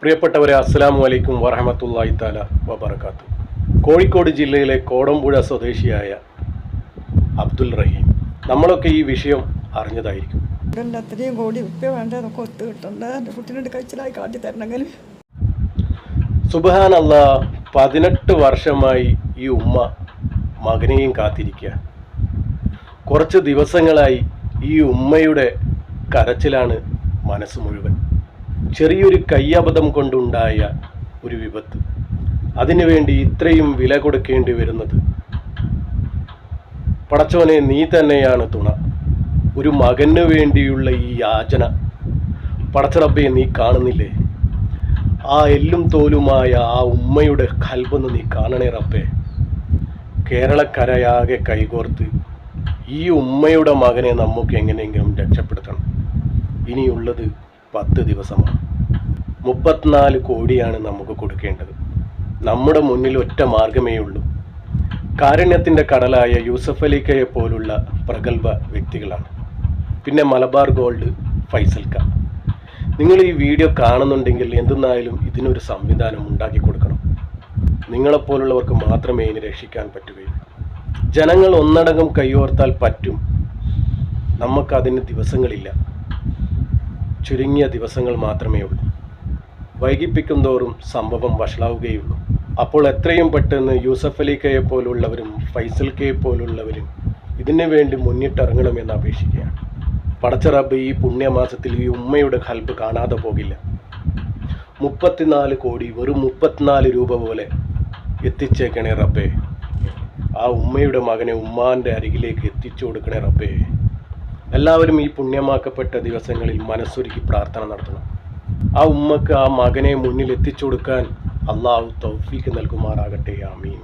പ്രിയപ്പെട്ടവരെ അസ്സലാമു അലൈക്കും വറഹമത്തല്ലാഹി താല വബർക്കാത്തു കോഴിക്കോട് ജില്ലയിലെ കോടമ്പുഴ സ്വദേശിയായ അബ്ദുൽ റഹീം. നമ്മളൊക്കെ ഈ വിഷയം അറിഞ്ഞതായിരിക്കും. അത്രയും കോടി ഉപ്പ വേണ്ട ഒത്തു കിട്ടണ്ട? എന്റെ കുട്ടീനോട് കഴിച്ചിലായി കാട്ടി തരണമെങ്കിൽ. അല്ലാ പതിനെട്ട് വർഷമായി ഈ ഉമ്മ മകനെയും കാത്തിരിക്കുക കുറച്ച് ദിവസങ്ങളായി ഈ ഉമ്മയുടെ കരച്ചിലാണ് മനസ്സ് മുഴുവൻ. ചെറിയൊരു കയ്യബദ്ധം കൊണ്ടുണ്ടായ ഒരു വിപത്ത്. അതിനുവേണ്ടി ഇത്രയും വില കൊടുക്കേണ്ടി വരുന്നത്. പടച്ചോനെ നീ തന്നെയാണ് തുണ. ഒരു മകന് വേണ്ടിയുള്ള ഈ യാചന പടച്ചറബ്ബെ നീ കാണുന്നില്ലേ? ആ എല്ലും തോലുമായ ആ ഉമ്മയുടെ കൽബൊന്ന് നീ കാണണേ റബ്ബേ. കേരളക്കരയാകെ കൈകോർത്ത് ഈ ഉമ്മയുടെ മകനെ നമുക്ക് എങ്ങനെയെങ്കിലും രക്ഷപ്പെടുത്തണം. ഇനിയുള്ളത് പത്ത് ദിവസമാണ് മുപ്പത്തിനാല് കോടിയാണ് നമുക്ക് കൊടുക്കേണ്ടത്. നമ്മുടെ മുന്നിൽ ഒറ്റ മാർഗമേ ഉള്ളൂ. കാരുണ്യത്തിന്റെ കടലായ യൂസഫ് അലിക്കയെ പോലുള്ള പ്രഗത്ഭ വ്യക്തികളാണ്. പിന്നെ മലബാർ ഗോൾഡ് ഫൈസൽ ഫൈസൽക്ക നിങ്ങൾ ഈ വീഡിയോ കാണുന്നുണ്ടെങ്കിൽ എന്തെന്നായാലും ഇതിനൊരു സംവിധാനം ഉണ്ടാക്കി കൊടുക്കണം. നിങ്ങളെപ്പോലുള്ളവർക്ക് മാത്രമേ ഇനി രക്ഷിക്കാൻ പറ്റുകയുള്ളൂ. ജനങ്ങൾ ഒന്നടങ്കം കൈയോർത്താൽ പറ്റും. നമുക്കതിന് ദിവസങ്ങളില്ല. ചുരുങ്ങിയ ദിവസങ്ങൾ മാത്രമേ ഉള്ളൂ. വൈകിപ്പിക്കും തോറും സംഭവം വഷളാവുകയുള്ളൂ. അപ്പോൾ എത്രയും പെട്ടെന്ന് യൂസഫ് അലി കയെ പോലുള്ളവരും ഫൈസൽ കെ പോലുള്ളവരും ഇതിനു വേണ്ടി മുന്നിട്ടിറങ്ങണമെന്ന് അപേക്ഷിക്കുകയാണ്. പടച്ച റബ്ബ് ഈ പുണ്യമാസത്തിൽ ഈ ഉമ്മയുടെ ഹൽബ് കാണാതെ പോകില്ല. മുപ്പത്തിനാല് കോടി വെറും മുപ്പത്തിനാല് രൂപ പോലെ എത്തിച്ചേക്കണേ റബ്ബേ. ആ ഉമ്മയുടെ മകനെ ഉമ്മാന്റെ അരികിലേക്ക് എത്തിച്ചു കൊടുക്കണേ റബ്ബേ. എല്ലാവരും ഈ പുണ്യമാക്കപ്പെട്ട ദിവസങ്ങളിൽ മനസ്സൊരുക്കി പ്രാർത്ഥന നടത്തണം. ആ ഉമ്മക്ക് ആ മകനെ മുന്നിൽ എത്തിച്ചു കൊടുക്കാൻ അള്ളാഹു തൗഫീക്ക് നൽകുമാറാകട്ടെ. ആമീൻ.